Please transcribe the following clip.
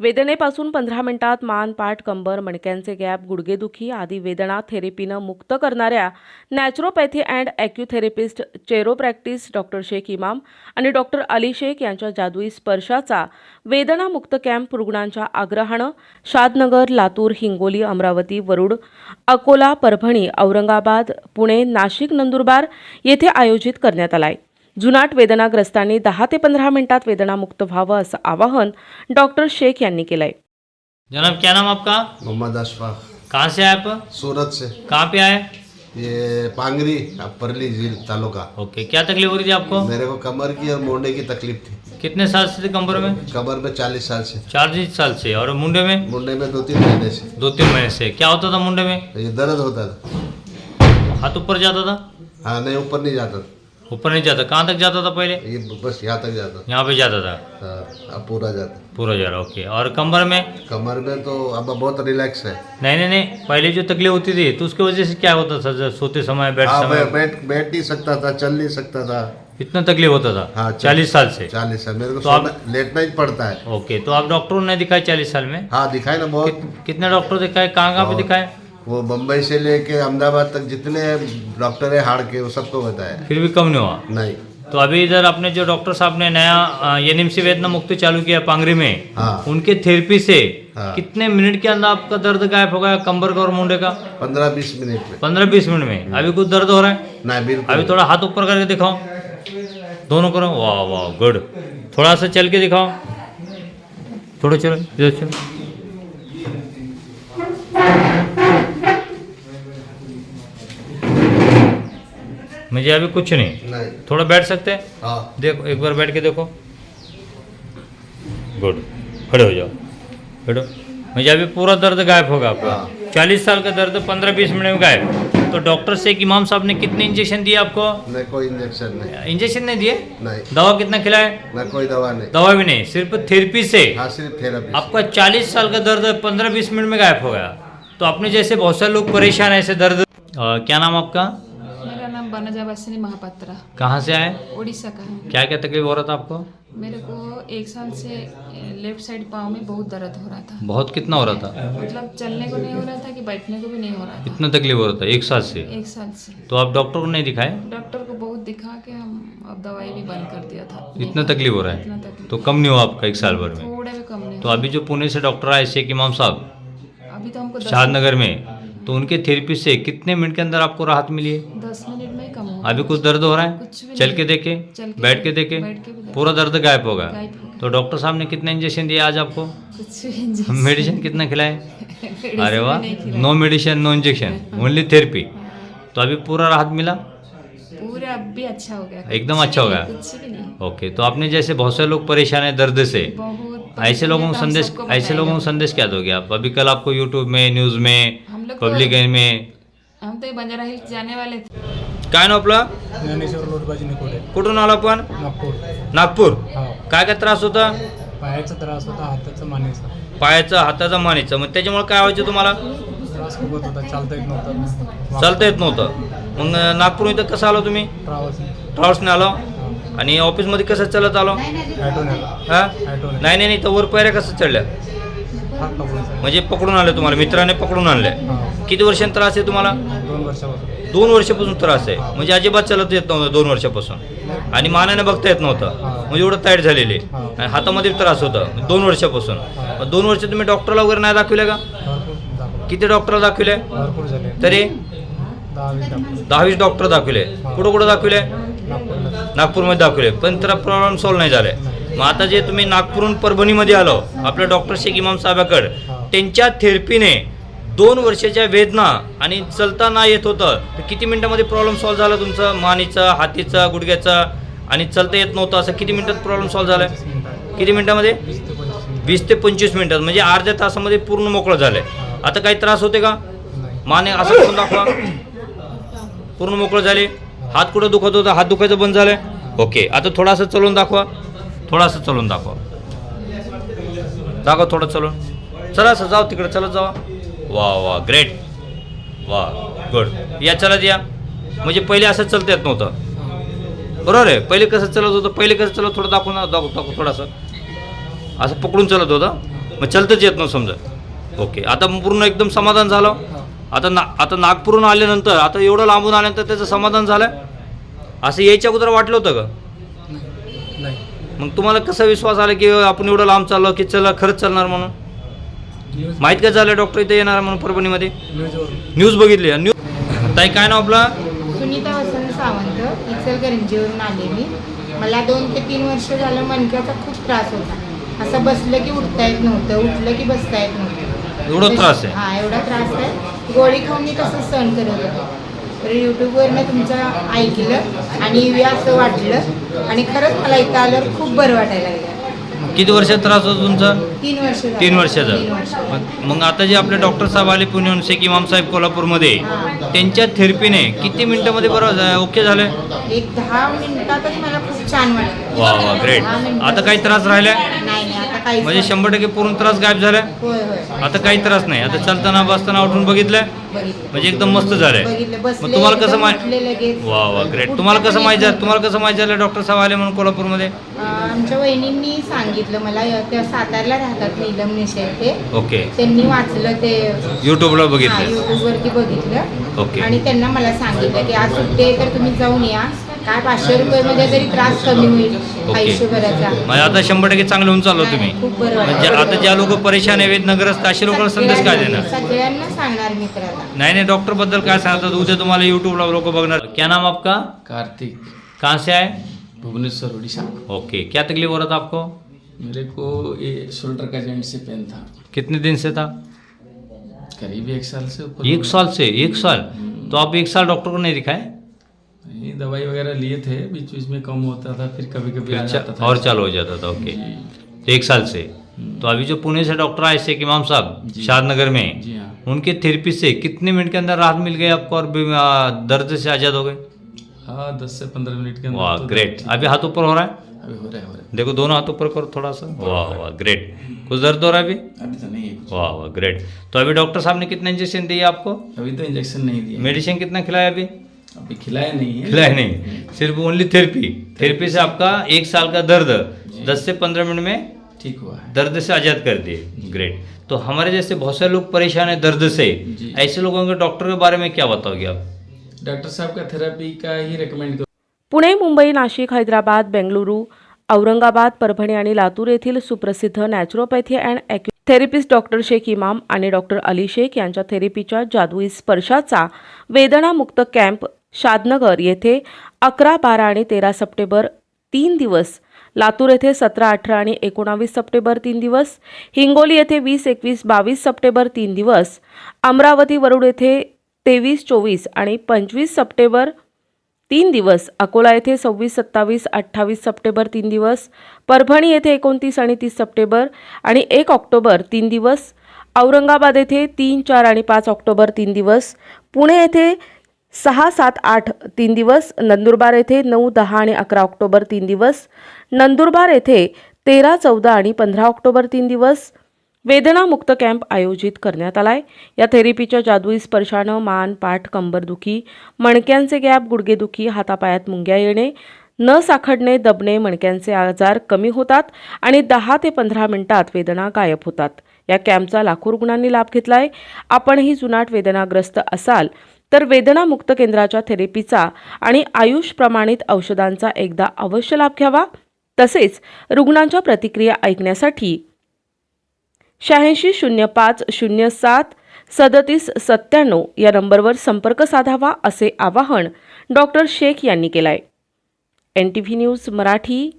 वेदनेपासून पंधरा मिनिटात मान पाठ कंबर मणक्यांचे गॅप गुडघेदुखी आदी वेदना थेरपीनं मुक्त करणाऱ्या naturopathy and acutherapist chiropractic doctor Shaikh Imam आणि डॉक्टर अली शेख यांच्या जादुई स्पर्शाचा वेदनामुक्त कॅम्प रुग्णांच्या आग्रहानं शादनगर लातूर हिंगोली अमरावती वरुड अकोला परभणी औरंगाबाद पुणे नाशिक नंदुरबार येथे आयोजित करण्यात आला आहे जुनाट वेदनाग्रस्तांनी दहा ते पंधरा मिनिटात वेदनामुक्त व्हावं असं आवाहन डॉक्टर शेख यांनी केलं आहे जनाब क्या नाम आपका? मोहम्मद अशफाक. कहाँ से आए आप? सूरत से. कहाँ पे आए? ये पांगरी परली झील तालुका. ओके क्या तकलीफ हो रही थी आपको? मेरे को कमर की और मोंडे की तकलीफ थी. कितने साल से थे कमर में? कमर में चालीस साल से. चार साल से और मुंडे में? मुंडे में दो तीन महीने से. दो तीन महीने से। क्या होता था मुंडे में? ये दर्द होता था. हाथ ऊपर जाता था? हाँ नहीं ऊपर नहीं जाता ऊपर नहीं जाता। कहाँ तक जाता था पहले? ये बस यहाँ तक जाता। यहाँ पे जाता था? हाँ अब पूरा जाता। पूरा जा रहा ओके। और कमर में? कमर में तो अब बहुत रिलैक्स है। नहीं नहीं नहीं पहले जो तकलीफ़ होती थी तो उसकी वजह से क्या होता था जब सोते समय बैठते हाँ समय? बैठ बैठ नहीं सकता था चल नहीं सकता था। इतना तकलीफ़ होता था? हाँ, चालीस साल से? चालीस साल मेरे को तो आप- लेटना ही पड़ता है। ओके तो आप डॉक्टरों ने दिखाए चालीस साल में? हाँ दिखाए ना बहुत। कितने डॉक्टर दिखाए? कहाँ कहाँ पे दिखाए? वो बम्बई से लेके अहमदाबाद तक जितने डॉक्टर है हाड़ के वो सबको बताया। फिर भी कम नहीं हुआ? नहीं। तो अभी इधर अपने जो डॉक्टर साहब ने नया एनएमसी वेदना मुक्ति चालू किया पांगरी में हाँ। उनके थेरेपी से हाँ। कितने मिनट के अंदर आपका दर्द गायब हो गया कंबर का और मुंडे का? पंद्रह बीस मिनट में। पंद्रह बीस मिनट में। अभी कुछ दर्द हो रहा है? नहीं बिल्कुल अभी थोड़ा हाथ ऊपर करके दिखाओ। दोनों करो। वाह वाह गुड। थोड़ा सा चल के दिखाओ। थोड़ा चलो इधर चलो। मुझे अभी कुछ नहीं। नहीं। थोड़ा बैठ सकते हैं? हाँ। देखो एक बार बैठ के देखो। गुड। खड़े हो जाओ। बैठो मुझे अभी पूरा दर्द गायब होगा आपका। हाँ। चालीस साल का दर्द पंद्रह बीस मिनट में गायब। तो डॉक्टर से इमाम साहब ने कितने इंजेक्शन दिए आपको? नहीं कोई इंजेक्शन नहीं। इंजेक्शन नहीं दिए? नहीं। दवा कितना खिलाए? न कोई दवा नहीं। दवा भी नहीं सिर्फ़ थेरेपी से। हाँ सिर्फ़ थेरापी आपका चालीस साल का दर्द पंद्रह बीस मिनट में गायब हो गया। तो अपने जैसे बहुत सारे लोग परेशान है ऐसे दर्द। अ, क्या नाम आपका? नाम बनजा महापात्रा। कहाँ से आए? उड़ीसा का है। क्या क्या तकलीफ़ हो रहा था आपको? मेरे को एक साल से लेफ़्ट साइड पाँव में बहुत दर्द हो रहा था। बहुत कितना हो रहा था? मतलब चलने को नहीं हो रहा था कि बैठने को भी नहीं हो रहा था। कितना तकलीफ़ हो रहा था? एक साल से? एक साल से। तो आप डॉक्टर को नहीं दिखाए? डॉक्टर को बहुत दिखा के हम अब दवाई भी बंद कर दिया था। इतना तकलीफ़ हो रहा है? तो कम नहीं हुआ आपका एक साल भर में? थोड़ा भी कम नहीं तो अभी जो पुणे से डॉक्टर आए शेख इमाम साहब अभी तो हमको शाहनगर में तो उनके थेरेपी से कितने मिनट के अंदर आपको राहत मिली है? दस मिनट अभी कुछ दर्द हो रहा है? चल के देखे बैठ के देखे। पूरा दर्द गायब होगा। हो गया। तो डॉक्टर साहब ने कितने इंजेक्शन दिया आज आपको? मेडिसिन कितना खिलाए? अरे वाह no medicine no injection only therapy तो अभी पूरा राहत मिला? पूरा भी अच्छा हो गया। एकदम अच्छा हो गया। ओके तो आपने जैसे बहुत से लोग परेशान है दर्द से। ऐसे लोगों को तो संदेश ऐसे लोगों को संदेश क्या दोगे आप? अभी कल आपको यूट्यूब में न्यूज़ में पब्लिक में हम तो ये बंजारा हिल्स जाने वाले थे। काय ना आपला? ज्ञानेश्वर लोटबाजी निकोडे. कुठून आला आपण? नागपूर. नागपूर. हो. काय काय त्रास होता? पायाचा त्रास होता हाताचा मानेचा. पायाचा हाताचा मानेचा. मग त्याच्यामुळे काय व्हायचं तुम्हाला? त्रास खूप होत होता चालता येत नव्हतं. चालता येत नव्हतं. मग नागपूर इथं कसं आलो तुम्ही? ट्रॅव्हल्स. ट्रॅव्हल्सने आलो. आणि ऑफिसमध्ये कसं चालत आलो? ॲटोने हा? ॲटोने नाही. नाही नाही तर वर पायऱ्या कसं चढल्या? हात पकडून चाललो. म्हणजे पकडून आले तुम्हाला मित्राने पकडून आणले हो. किती वर्षांत त्रास आहे तुम्हाला? दोन वर्षापासून. दोन वर्षापासून त्रास आहे. म्हणजे अजिबात चालत येत नव्हतं दोन वर्षापासून. आणि मानाने बघता येत नव्हतं. म्हणजे एवढं टाईट झालेले. आणि हातामध्ये त्रास होता. दोन वर्षापासून. दोन वर्ष तुम्ही डॉक्टरला वगैरे नाही दाखविले का? किती डॉक्टरला दाखविले भरपूर झाले. तरी? दहावीस डॉक्टर. दाखविले. कुठं कुठं दाखविले? नागपूरमध्ये दाखविले. पण त्याला प्रॉब्लेम सॉल्व्ह नाही झाले. मग आता जे तुम्ही नागपूरहून परभणीमध्ये आलो आपल्या डॉक्टर शेख इमाम साहेबाकडे त्यांच्या थेरपीने दोन वर्षाच्या वेदना आणि चलता ना येत होतं. तर किती मिनिटामध्ये प्रॉब्लेम सॉल्व्ह झाला तुमचं? मानेचा हातीचा गुडघ्याचा आणि चलता येत नव्हतं असं किती मिनिटात प्रॉब्लेम सॉल्व्ह झाला? किती मिनिटामध्ये? वीस ते पंचवीस मिनिटात. म्हणजे अर्ध्या तासामध्ये पूर्ण मोकळं झालंय. आता काही त्रास होते का? माने असं करून दाखवा. पूर्ण मोकळं झाले. हात कुठं दुखत होता? हात दुखायचं बंद झालंय? ओके. आता थोडासा चलून दाखवा. थोडासा चलून दाखवा. दाखवा थोडं चलून. चला असं जाऊ तिकडं चलत जावा. वा वा ग्रेट वा गुड या चलत या. म्हणजे पहिले असं चलता येत नव्हतं. बरोबर आहे? पहिले कसं चलत होतं? पहिले कसं चलत थोडं दाखवून दाखव दाखव थोडंसं. असं पकडून चलत होतं. मग चलतच येत नव्हतं समजा. ओके. आता पूर्ण एकदम समाधान झालं. आता ना आता नागपूरहून आल्यानंतर आता एवढं लांबून आल्यानंतर त्याचं समाधान झालं असं यायच्या अगोदर वाटलं होतं का? मग तुम्हाला कसा विश्वास आला की आपण एवढं लांब चाललो की चला खरंच चालणार म्हणून? माहीत का झालं डॉक्टर इथे येणार म्हणून परभणीमध्ये? न्यूज बघितली न्यूज ताई काय नाव आपलं? सुनीता वसंत सावंत इचलकरंजीवरून आले मी. मला दोन ते तीन वर्ष झालं मणक्याचा खूप त्रास होता. असं बसलं की उठता येत नव्हतं उठलं की बसता येत नव्हतं. एवढा त्रास आहे? हा एवढा त्रास आहे. गोळी खाऊन मी तसंच सहन करत होते. तर यूट्यूबवरनं तुमचं ऐकलं आणि येऊया असं वाटलं. आणि खरंच मला इथं आल्यावर खूप बरं वाटायला लागलं. किती वर्षात त्रास होतो तुमचा? तीन वर्ष झालं. तीन वर्षाचा. तीन वर्ष मग- मग आता जे आपले डॉक्टर साहेब आले पुण्याहून शेख इमाम साहेब कोल्हापूरमध्ये हां. त्यांच्या थेरपीने किती मिनिटामध्ये बरं ओके झाले? एक दहा मिनिटातच मला खूप छान वाटलं. वा वा ग्रेट दहा मिनिटात. आता काही त्रास राहिला? नाही नाही आता काही म्हणजे शंभर टक्के पूर्ण त्रास गायब झाला? होय होय. आता काही त्रास नाही. आता चालताना बसताना उठून बघितलं? बघितलं. म्हणजे एकदम मस्त झालंय. बघितलं. बसले मग तुम्हाला कसं एकदम माहीत उठले लगेच. वा वा ग्रेट तुम्हाला कसं माहीत झालं तुम्हाला कसं माहीत झालं डॉक्टर साहेब आले म्हणून कोल्हापूरमध्ये? अं, आमच्या वहिनींनी सांगितलं मला त्या सातारला राहतात नीलम निशे ते ओके. त्यांनी वाचलं ते. युट्यूबला बघितलं. युट्यूब वरती बघितलं. ओके. आणि त्यांना मला सांगितलं की आज सुट्टी आहे तर तुम्ही जाऊन या. काय पाचशे रुपये मध्ये तरी त्रास कमी होईल ओके. आयुष्यभराचा. म्हणजे आता शंभर टक्के चांगलं होऊन चाललो तुम्ही. नाही, खूप बरं म्हणजे. आता ज्या लोक परेशान आहेत नगरस्थ असे लोकांना संदेश काय देणार? सगळ्यांना सांगणार मित्राला. नहीं नहीं डॉक्टरबद्दल काय सांगतात? उद्या तुम्हाला यूट्यूबला लोक बघणार. क्या नाम आपका? कार्तिक. कहाँ से आए? भुवनेश्वर उड़ीसा ओके. क्या तकलीफ हो रहा था आपको? मेरे को ये शोल्डर का जॉइंट से पेन था. कितने दिन से था? करीब एक साल से ऊपर एक साल से एक साल? तो आप एक साल डॉक्टर को नहीं दिखाए? ये दवाई वगैरह लिए थे बीच बीच में कम होता था फिर कभी कभी आ जाता था। और चालू हो जाता था ओके तो एक साल से। तो अभी जो पुणे से डॉक्टर आए शेख इमाम साहब। शादनगर में जी हाँ। उनके थेरेपी से कितने मिनट के अंदर राहत मिल गई आपको और दर्द से आज़ाद हो गए? हाँ दस से पंद्रह मिनट के अंदर वाह तो ग्रेट अभी हाथ ऊपर हो रहा है? अभी हो रहा है हो रहा देखो दोनों हाथ ऊपर करो थोड़ा सा। वाह वाह ग्रेट कुछ दर्द हो रहा है अभी? अभी तो नहीं है वाह वाह ग्रेट तो अभी डॉक्टर साहब ने कितना इंजेक्शन दिया आपको? अभी तो इंजेक्शन नहीं दिया। मेडिसिन कितना खिलाया अभी? अभी खिलाया नहीं है। खिलाया नहीं। सिर्फ ओनली थेरेपी थेरेपी से आपका एक साल का दर्द दस से पंद्रह मिनट में ठीक हुआ है। दर्द से आज़ाद कर दिए। ग्रेट तो हमारे जैसे बहुत सारे लोग परेशान हैं दर्द से। ऐसे लोगों के डॉक्टर के बारे में क्या बताओगे आप? डॉक्टर साहब का थेरेपी का ही रिकमेंड पुणे मुंबई नाशिक हैदराबाद बेंगलुरू औरंगाबाद परभणी आणि लातूर येथील सुप्रसिद्ध naturopathy and acutherapist doctor Shaikh Imam आणि डॉक्टर अली शेख यांच्या थेरपीच्या जादुई स्पर्शाचा वेदनामुक्त कॅम्प शादनगर येथे अकरा बारा आणि तेरा सप्टेंबर तीन दिवस लातूर येथे सतरा अठरा आणि एकोणावीस सप्टेंबर तीन दिवस हिंगोली येथे वीस एकवीस बावीस सप्टेंबर तीन दिवस अमरावती वरुड येथे तेवीस चोवीस आणि पंचवीस सप्टेंबर तीन दिवस अकोला येथे सव्वीस सत्तावीस अठ्ठावीस सप्टेंबर तीन दिवस परभणी येथे एकोणतीस आणि तीस सप्टेंबर आणि एक ऑक्टोबर तीन दिवस औरंगाबाद येथे तीन चार आणि पाच ऑक्टोबर तीन दिवस पुणे येथे सहा सात आठ तीन दिवस नंदुरबार येथे नऊ दहा आणि अकरा ऑक्टोबर तीन दिवस नंदुरबार येथे तेरा चौदा आणि पंधरा ऑक्टोबर तीन दिवस वेदनामुक्त कॅम्प आयोजित करण्यात आला आहे या थेरपीच्या जादुई स्पर्शानं मान पाठ कंबरदुखी मणक्यांचे गॅप गुडघेदुखी हातापायात मुंग्या येणे न साखडणे दबणे मणक्यांचे आजार कमी होतात आणि दहा ते पंधरा मिनिटात वेदना गायब होतात. या कॅम्पचा लाखो रुग्णांनी लाभ घेतला आहे आपणही जुनाट वेदनाग्रस्त असाल तर वेदनामुक्त केंद्राच्या थेरपीचा आणि आयुष प्रमाणित औषधांचा एकदा अवश्य लाभ घ्यावा. तसेच रुग्णांच्या प्रतिक्रिया ऐकण्यासाठी शहाऐंशी शून्य पाच शून्य सात सदतीस सत्त्याण्णव या नंबरवर संपर्क साधावा असे आवाहन डॉक्टर शेख यांनी केलं आहे N T V news Marathi.